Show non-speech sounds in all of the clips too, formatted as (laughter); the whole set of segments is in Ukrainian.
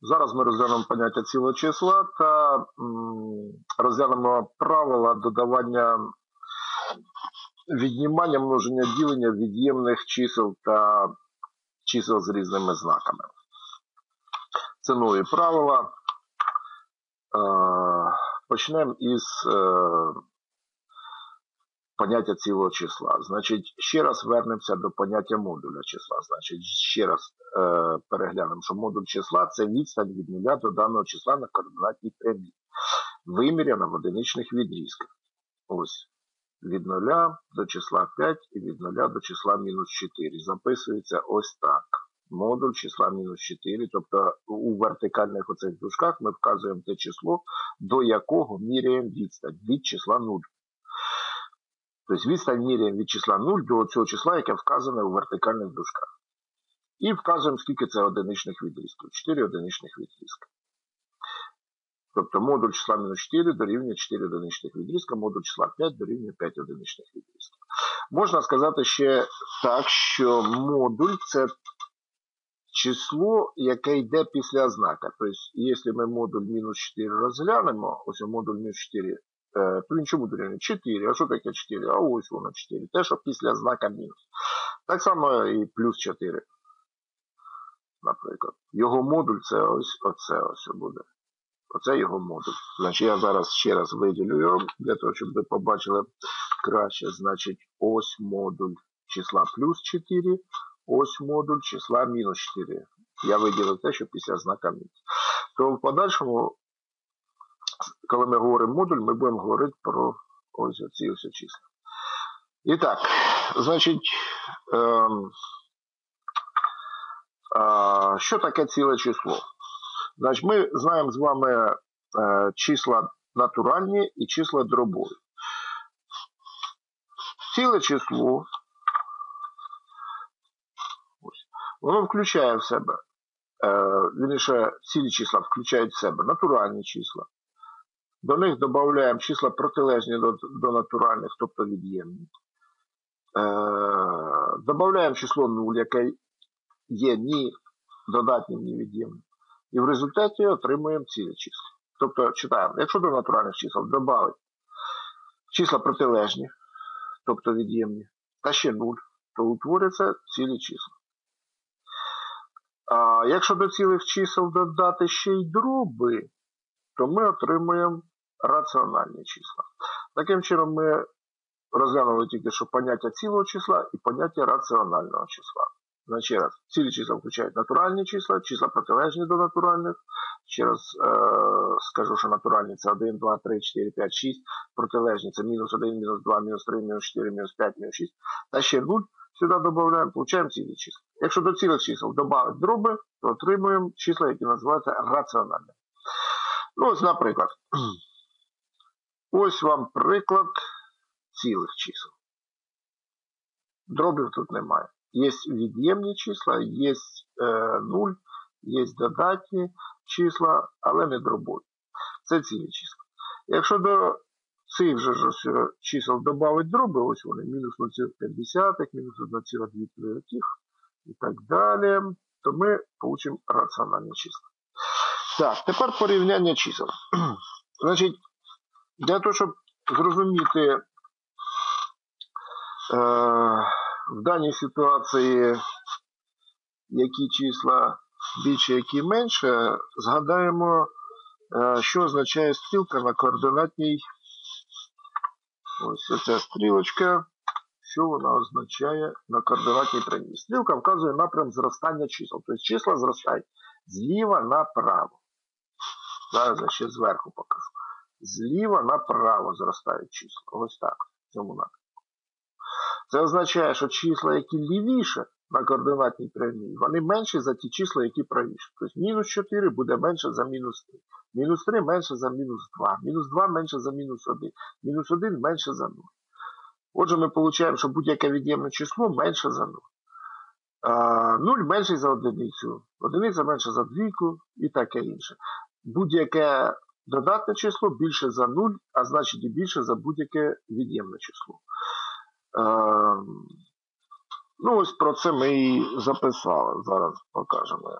Зараз ми розглянемо поняття цілого числа та розглянемо правила додавання віднімання, множення ділення від'ємних чисел та чисел з різними знаками. Це нові правила. Е, почнемо із е, поняття цілого числа. Значить, ще раз вернемося до поняття модуля числа. Значить, ще раз е, переглянемо, що модуль числа це відстань від нуля до даного числа на координатній прямій, виміряна в одиничних відрізках. Ось. Від 0 до числа 5 і від 0 до числа мінус 4. Записується ось так. Модуль числа мінус 4. Тобто у вертикальних оцих дужках ми вказуємо те число, до якого міряємо відстань від числа 0. Тобто відстань міряємо від числа 0 до цього числа, яке вказане у вертикальних дужках. І вказуємо, скільки це одиничних відрізків. 4 одиничних відрізка. Тобто модуль числа мінус 4 дорівнює 4 одиничних відрізка, модуль числа 5 дорівнює 5 одиничних відрізків. Можна сказати ще так, що модуль це число, яке йде після знака. Тобто, якщо ми модуль мінус 4 розглянемо, ось модуль мінус 4 Е, то він чому дорівнює 4. А що таке 4? А ось воно 4. Те, що після знака мінус. Так само і плюс 4. Наприклад. Його модуль це ось оце ось буде. Оце його модуль. Значить, я зараз ще раз виділю його, для того, щоб ви побачили краще. Значить, ось модуль числа плюс 4, ось модуль числа мінус 4. Я виділив те, що після знака мінус. То в подальшому коли ми говоримо модуль, ми будемо говорити про ось ці ось числа. І так, значить, е, е, що таке ціле число? Значить, Ми знаємо з вами е, числа натуральні і числа дробові. Ціле число воно включає в себе, е, вірніше, цілі числа включають в себе натуральні числа, до них додаємо числа протилежні до, до натуральних, тобто від'ємні. Е, Додаємо число 0, яке є ні додатнім, ні від'ємним. І в результаті отримуємо цілі числа. Тобто читаємо, якщо до натуральних чисел додати числа протилежні, тобто від'ємні, та ще 0, то утворяться цілі числа. А якщо до цілих чисел додати ще й дроби, то ми отримуємо раціональні числа. Таким чином, ми розглянули тільки що поняття цілого числа і поняття раціонального числа. Значить, раз, цілі числа включають натуральні числа, числа протилежні до натуральних. Ще раз е, скажу, що натуральні це 1, 2, 3, 4, 5, 6. Протилежні це мінус 1, мінус 2, мінус 3, мінус 4, мінус 5, мінус 6. Та ще 0 сюди додаємо, получаємо цілі числа. Якщо до цілих чисел додати дроби, то отримуємо числа, які називаються раціональними. Ну, ось, наприклад. (clears throat) Ось вам приклад цілих чисел. Дробів тут немає. Є від'ємні числа, є е, 0, є додатні числа, але не дробові. Це цілі числа. Якщо до цих же ж чисел додати дроби, ось вони мінус 0,5, мінус 1,2 і так далі, то ми получимо раціональні числа. Так, тепер порівняння чисел. (clears throat) Значить, для того, щоб зрозуміти е, в даній ситуації, які числа більше, які менше, згадаємо, е, що означає стрілка на координатній. Ось ця стрілочка, що вона означає на координатній прямій. Стрілка вказує напрям зростання чисел. Тобто числа зростають зліва направо. Зараз я ще зверху покажу зліва направо зростають числа. Ось так. в цьому напрямку. Це означає, що числа, які лівіше на координатній прямій, вони менші за ті числа, які правіше. Тобто мінус 4 буде менше за мінус 3. Мінус 3 менше за мінус 2. Мінус 2 менше за мінус 1. Мінус 1 менше за 0. Отже, ми отримуємо, що будь-яке від'ємне число менше за 0. 0 менше за одиницю, одиниця менше за двійку і таке інше. Будь-яке Додатне число більше за 0, а значить і більше за будь-яке від'ємне число. Е, ну, ось про це ми і записали. Зараз покажемо.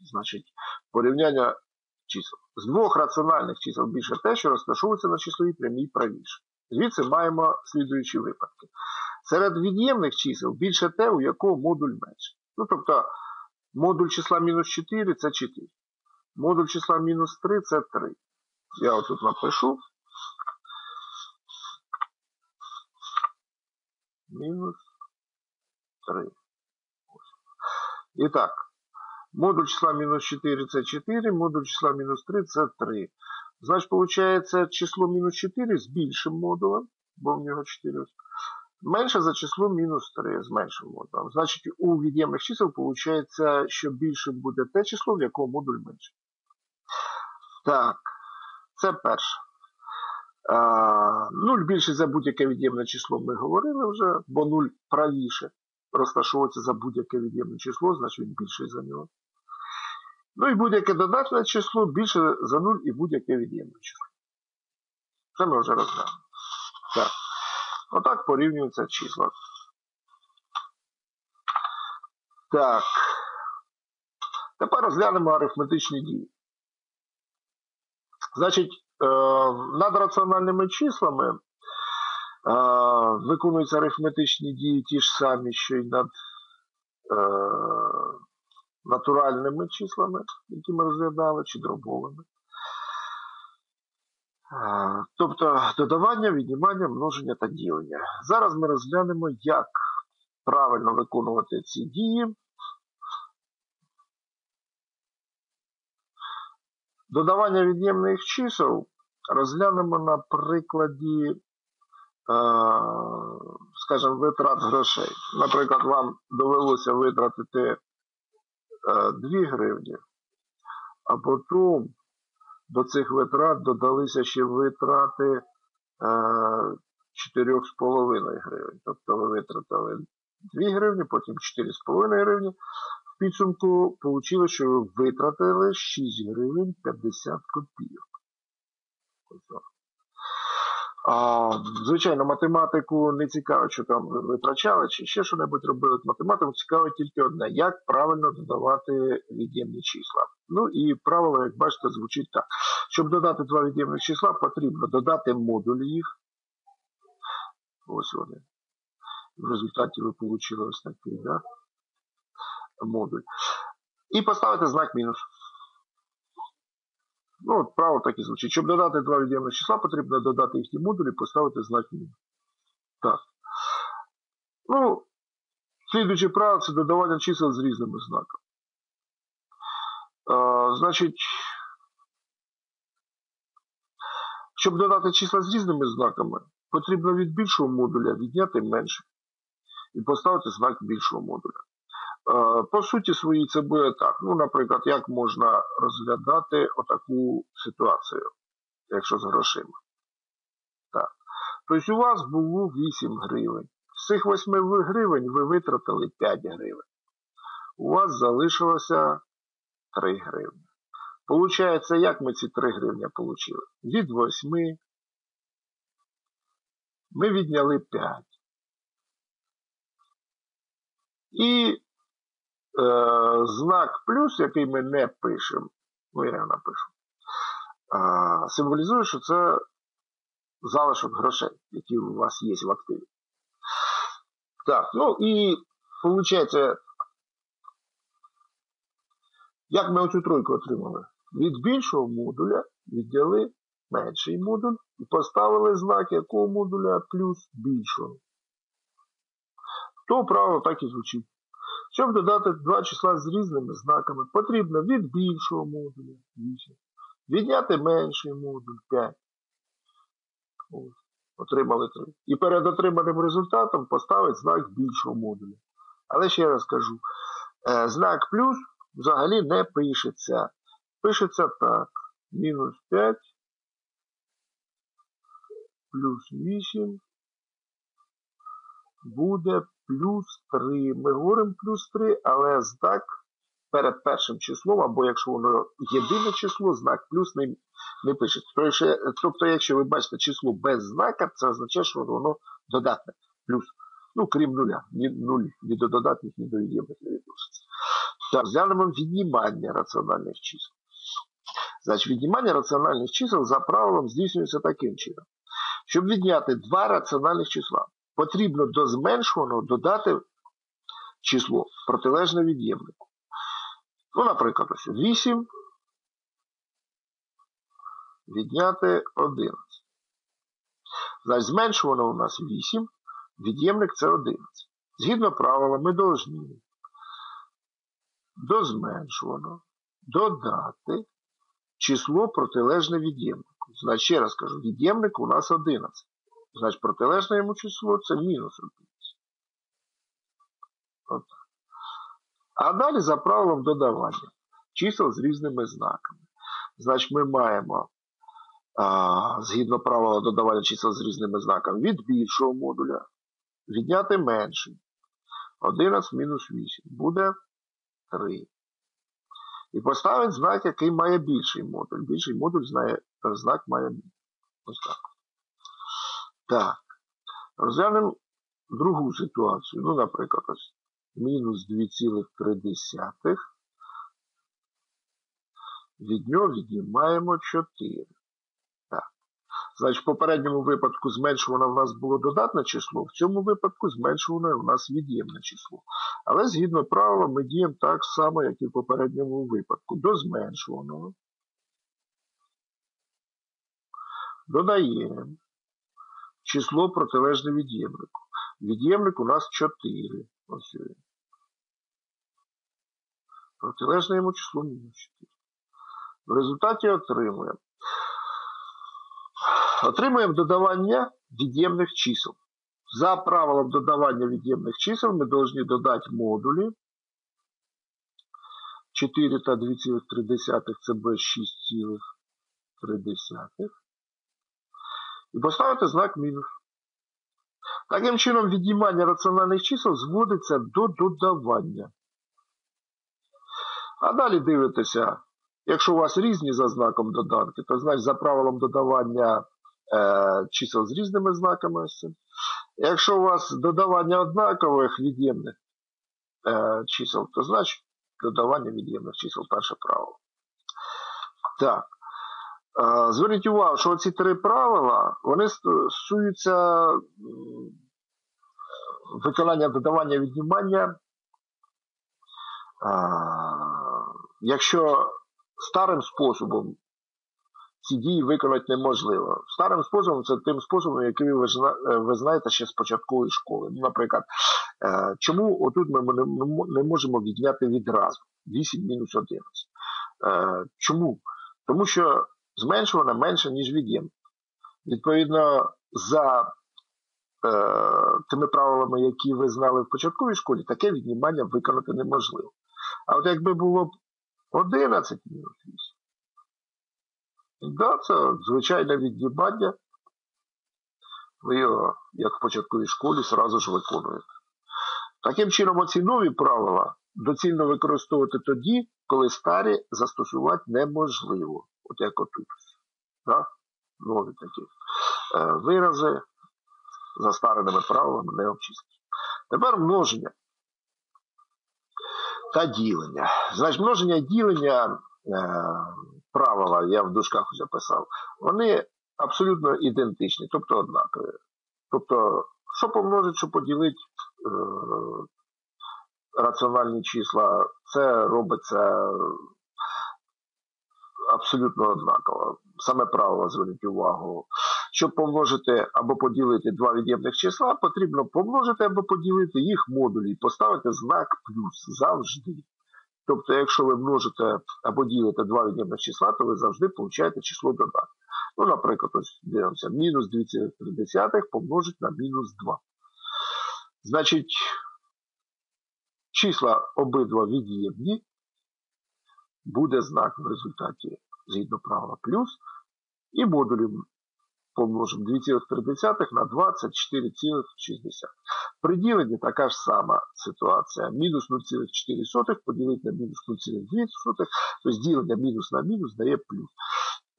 Значить, порівняння чисел. З двох раціональних чисел більше те, що розташовується на числовій прямій правіше. Звідси маємо слідуючі випадки. Серед від'ємних чисел більше те, у якого модуль менше. Ну, тобто, модуль числа мінус 4 це 4. Модуль числа мінус 3 це 3. Я отут напишу. Мінус 3. І так, модуль числа мінус 4 це 4, модуль числа мінус 3 це 3. Значить, виходить, число мінус 4 з більшим модулем, бо в нього 4. Менше за число мінус 3 з меншим модулем. Значить, у від'ємних чисел виходить, що більше буде те число, в якого модуль менше. Так, це перше. А, 0 більше за будь-яке від'ємне число ми говорили вже, бо 0 правіше розташовується за будь-яке від'ємне число, значить він більший за нього. Ну і будь-яке додатне число більше за 0 і будь-яке від'ємне число. Це ми вже розглянули. Так. Отак порівнюються числа. Так. Тепер розглянемо арифметичні дії. Значить, е, над раціональними числами е, виконуються арифметичні дії ті ж самі, що й над е, натуральними числами, які ми розглядали, чи дробовими. Тобто додавання, віднімання, множення та ділення. Зараз ми розглянемо, як правильно виконувати ці дії. Додавання від'ємних чисел розглянемо на прикладі, скажімо, витрат грошей. Наприклад, вам довелося витратити 2 гривні, а потім до цих витрат додалися ще витрати 4,5 гривень. Тобто ви витратили 2 гривні, потім 4,5 гривні. Підсумку вийшло, що ви витратили 6 гривень 50 копійок. А, Звичайно, математику не цікаво, що там витрачали, чи ще що-небудь робили. Математику цікаво тільки одне, як правильно додавати від'ємні числа. Ну і правило, як бачите, звучить так. Щоб додати два від'ємних числа, потрібно додати модуль їх. Ось вони. В результаті ви отримали ось такий да? Модуль. І поставити знак мінус. Ну, от право так і звучить. Щоб додати два від'ємних числа, потрібно додати їхні модулі і поставити знак мінус. Так. Ну, слідуюче право це додавання чисел з різними знаками. А, Значить, щоб додати числа з різними знаками, потрібно від більшого модуля відняти менше. І поставити знак більшого модуля. Е, по суті своїй це буде так. Ну, наприклад, як можна розглядати отаку ситуацію, якщо з грошима. Так. Тобто у вас було 8 гривень. З цих 8 гривень ви витратили 5 гривень. У вас залишилося 3 гривні. Получається, як ми ці 3 гривні отримали? Від 8 ми відняли 5. І знак плюс, який ми не пишемо, ну я напишу, е, символізує, що це залишок грошей, які у вас є в активі. Так, ну і виходить, як ми оцю тройку отримали? Від більшого модуля відділи менший модуль і поставили знак якого модуля плюс більшого. То правило так і звучить. Щоб додати два числа з різними знаками, потрібно від більшого модуля 8, відняти менший модуль 5. Ось, Отримали 3. І перед отриманим результатом поставити знак більшого модуля. Але ще раз кажу, е, знак плюс взагалі не пишеться. Пишеться так. Мінус 5 плюс 8 буде плюс 3. Ми говоримо плюс 3, але знак перед першим числом, або якщо воно єдине число, знак плюс не не пишеться. Тобто, якщо ви бачите число без знака, це означає, що воно додатне. Плюс. Ну, крім нуля. Ні, нуль ні до додатних, ні до від'ємних не відноситься. Так, розглянемо віднімання раціональних чисел. Значить, віднімання раціональних чисел за правилом здійснюється таким чином. Щоб відняти два раціональних числа, потрібно до зменшуваного додати число протилежне від'ємнику. Ну, наприклад, ось 8 відняти 11. Значить, зменшувано у нас 8, від'ємник це 11. Згідно правила, ми повинні до зменшуваного додати число протилежне від'ємнику. Значить, ще раз кажу, від'ємник у нас 11. Значить, протилежне йому число це мінус 11. От. А далі за правилом додавання чисел з різними знаками. Значить, ми маємо, а, згідно правила додавання чисел з різними знаками, від більшого модуля відняти менший. 11 мінус 8 буде 3. І поставить знак, який має більший модуль. Більший модуль знає, знак має ось так. Так. Розглянемо другу ситуацію. Ну, наприклад, ось мінус 2,3. Від нього віднімаємо 4. Значить, в попередньому випадку зменшуване в нас було додатне число, в цьому випадку зменшуване у нас від'ємне число. Але згідно правила ми діємо так само, як і в попередньому випадку. До зменшуваного додаємо число протилежне від'ємнику. Від'ємник у нас 4. Ось він. Протилежне йому число мінус 4. В результаті отримуємо Отримуємо додавання від'ємних чисел. За правилом додавання від'ємних чисел ми повинні додати модулі. 4 та 2,3 це b 6,3. І поставити знак мінус. Таким чином, віднімання раціональних чисел зводиться до додавання. А далі дивитеся, якщо у вас різні за знаком доданки, то значить за правилом додавання Е, чисел з різними знаками. Якщо у вас додавання однакових від'ємних е, чисел, то значить додавання від'ємних чисел перше правило. Так. Зверніть увагу, що ці три правила вони стосуються виконання додавання віднімання. Якщо старим способом ці дії виконати неможливо. Старим способом це тим способом, який ви е, ви знаєте ще з початкової школи. Ну, Наприклад, е, чому отут ми не можемо відняти відразу 8 мінус 11? Е, чому? Тому що зменшувана менше, ніж від'єм. Відповідно, за тими правилами, які ви знали в початковій школі, таке віднімання виконати неможливо. А от якби було б 11 мінус 8, Да, це звичайне від'їбання. Ви його, як в початковій школі, зразу ж виконуєте. Таким чином, оці нові правила доцільно використовувати тоді, коли старі застосувати неможливо. От як отут. Да? Нові такі е, вирази за старими правилами не обчислені. Тепер множення та ділення. Значить, множення і ділення. Е, правила, я в дужках записав, вони абсолютно ідентичні, тобто однакові. Тобто, що помножить, що поділить е, раціональні числа, це робиться абсолютно однаково. Саме правило зверніть увагу. Щоб помножити або поділити два від'ємних числа, потрібно помножити або поділити їх модулі і поставити знак плюс завжди. Тобто, якщо ви множите або ділите два від'ємних числа, то ви завжди получаєте число додатку. Ну, наприклад, ось дивимося, мінус 2,3 помножить на мінус 2. Значить, числа обидва від'ємні, буде знак в результаті згідно правила плюс, і модулі помножимо 2,3 на 24,6. При діленні така ж сама ситуація. Мінус 0,4 поділити на мінус 0,2, тобто ділення мінус на мінус дає плюс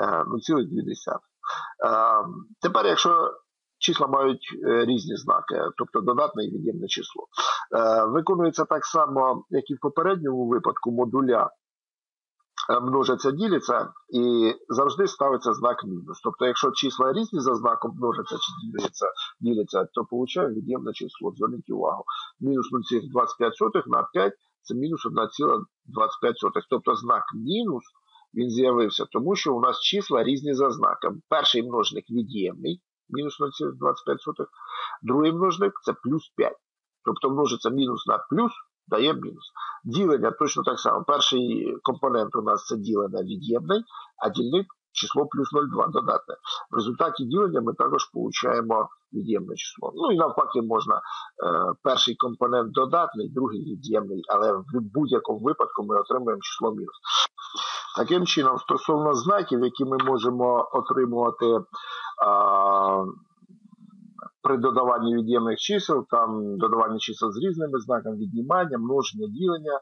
0,2. Е, е, тепер, якщо числа мають е, різні знаки, тобто додатне і від'ємне число. Виконується так само, як і в попередньому випадку модуля множаться, діляться, і завжди ставиться знак мінус. Тобто, якщо числа різні за знаком множаться чи діляться, діляться то получаємо від'ємне число. Зверніть увагу. Мінус 0,25 на 5 це мінус 1,25. Тобто знак мінус він з'явився, тому що у нас числа різні за знаком. Перший множник від'ємний, мінус 0,25, другий множник це плюс 5. Тобто множиться мінус на плюс дає мінус. Ділення точно так само. Перший компонент у нас це ділене від'ємний, а дільник число плюс 0,2 додатне. В результаті ділення ми також получаємо від'ємне число. Ну і навпаки, можна е, перший компонент додатний, другий від'ємний, але в будь-якому випадку ми отримуємо число мінус. Таким чином, стосовно знаків, які ми можемо отримувати. Е, при додаванні від'ємних чисел, там додавання чисел з різними знаками, віднімання, множення, ділення, е,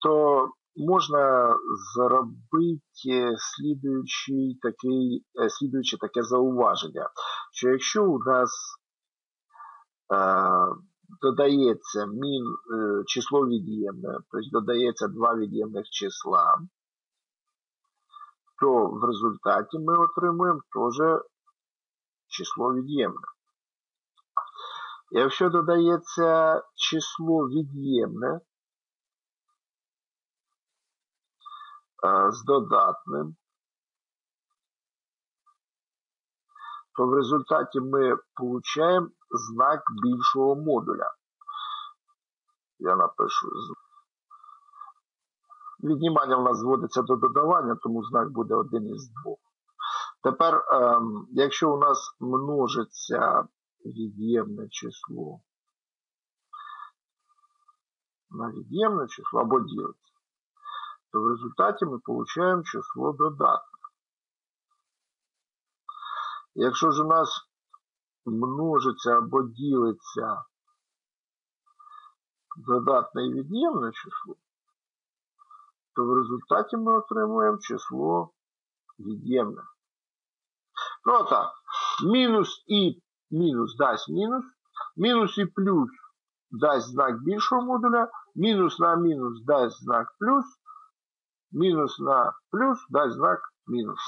то можна зробити слідуючий такий, е, слідуюче таке зауваження, що якщо у нас е, додається мін, число від'ємне, тобто додається два від'ємних числа, то в результаті ми отримуємо теж число від'ємне. Якщо додається число від'ємне з додатним, то в результаті ми получаємо знак більшого модуля. Я напишу. Віднімання в нас зводиться до додавання, тому знак буде один із двох. Тепер, ем, якщо у нас множиться від'ємне число на від'ємне число або ділиться, то в результаті ми отримуємо число додатне. Якщо ж у нас множиться або ділиться додатне і від'ємне число, то в результаті ми отримуємо число від'ємне. Ну так, мінус і мінус дасть мінус, мінус і плюс дасть знак більшого модуля, мінус на мінус дасть знак плюс, мінус на плюс дасть знак мінус.